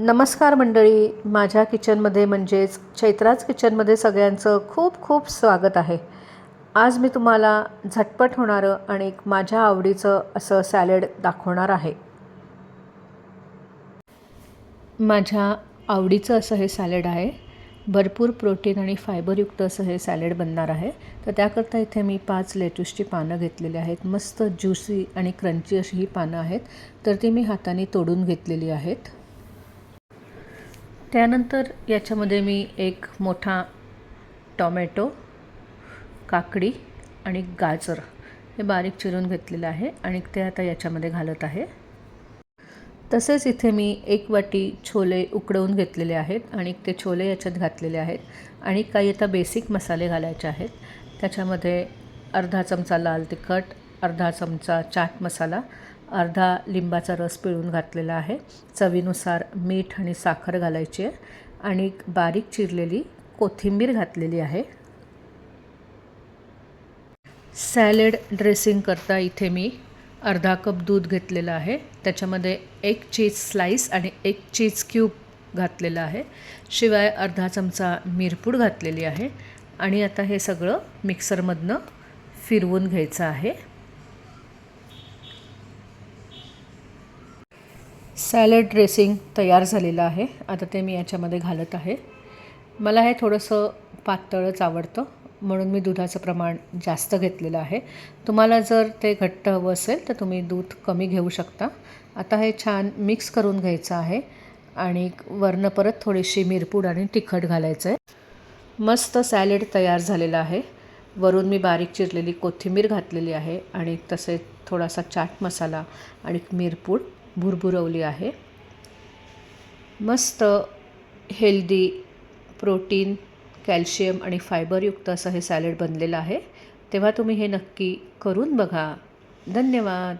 नमस्कार मंडळी. माझ्या किचनमध्ये म्हणजेच चैत्राज किचनमध्ये सगळ्यांचं खूप खूप स्वागत आहे. आज मी तुम्हाला झटपट होणारं आणि एक माझ्या आवडीचं असं सॅलड दाखवणार आहे. माझ्या आवडीचं असं हे सॅलड आहे. भरपूर प्रोटीन आणि फायबरयुक्त असं हे सॅलड बनणार आहे. तर त्याकरता इथे मी पाच लेट्यूसची पानं घेतलेली आहेत. मस्त ज्युसी आणि क्रंची अशी ही पानं आहेत. तर ती मी हाताने तोडून घेतलेली आहेत. त्यानंतर याच्यामध्ये मी एक मोठा टॉमॅटो काकडी आणि गाजर हे बारीक चिरून घेतलेलं आहे आणि ते आता याच्यामध्ये घालत आहे. तसेच इथे मी एक वाटी छोले उकडवून घेतलेले आहेत आणि ते छोले याच्यात घातलेले आहेत आणि काही आता बेसिक मसाले घालायचे आहेत. त्याच्यामध्ये अर्धा चमचा लाल तिखट अर्धा चमचा चाट मसाला अर्धा लिंबाचा रस पिळून घातलेला आहे. चवीनुसार मीठ आणि साखर घालायची आहे. आणि बारीक चिरलेली कोथिंबीर घातलेली आहे. सॅलेड ड्रेसिंग करता इथे मी अर्धा कप दूध घेतलेलं आहे. त्याच्यामध्ये एक चीज स्लाईस आणि एक चीज क्यूब घातलेलं आहे. शिवाय अर्धा चमचा मिरपूड घातलेली आहे. आणि आता हे सगळं मिक्सरमधनं फिरवून घ्यायचं आहे. सॅलड ड्रेसिंग तयार झालेलं आहे. आता ते मी याच्यामध्ये घालत आहे. मला हे थोडंसं पातळच आवडतं म्हणून मी दुधाचं प्रमाण जास्त घेतलेलं आहे. तुम्हाला जर ते घट्ट हवं असेल तर तुम्ही दूध कमी घेऊ शकता. आता हे छान मिक्स करून घ्यायचं आहे आणि वरनं परत थोडीशी मिरपूड आणि तिखट घालायचं आहे. मस्त सॅलेड तयार झालेलं आहे. वरून मी बारीक चिरलेली कोथिंबीर घातलेली आहे आणि तसे थोडासा चाट मसाला आणि मिरपूड भुरभुरवली आहे. मस्त हेल्दी प्रोटीन कॅल्शियम आणि फायबरयुक्त असं हे सॅलड बनलेलं आहे. तेव्हा तुम्ही हे नक्की करून बघा. धन्यवाद.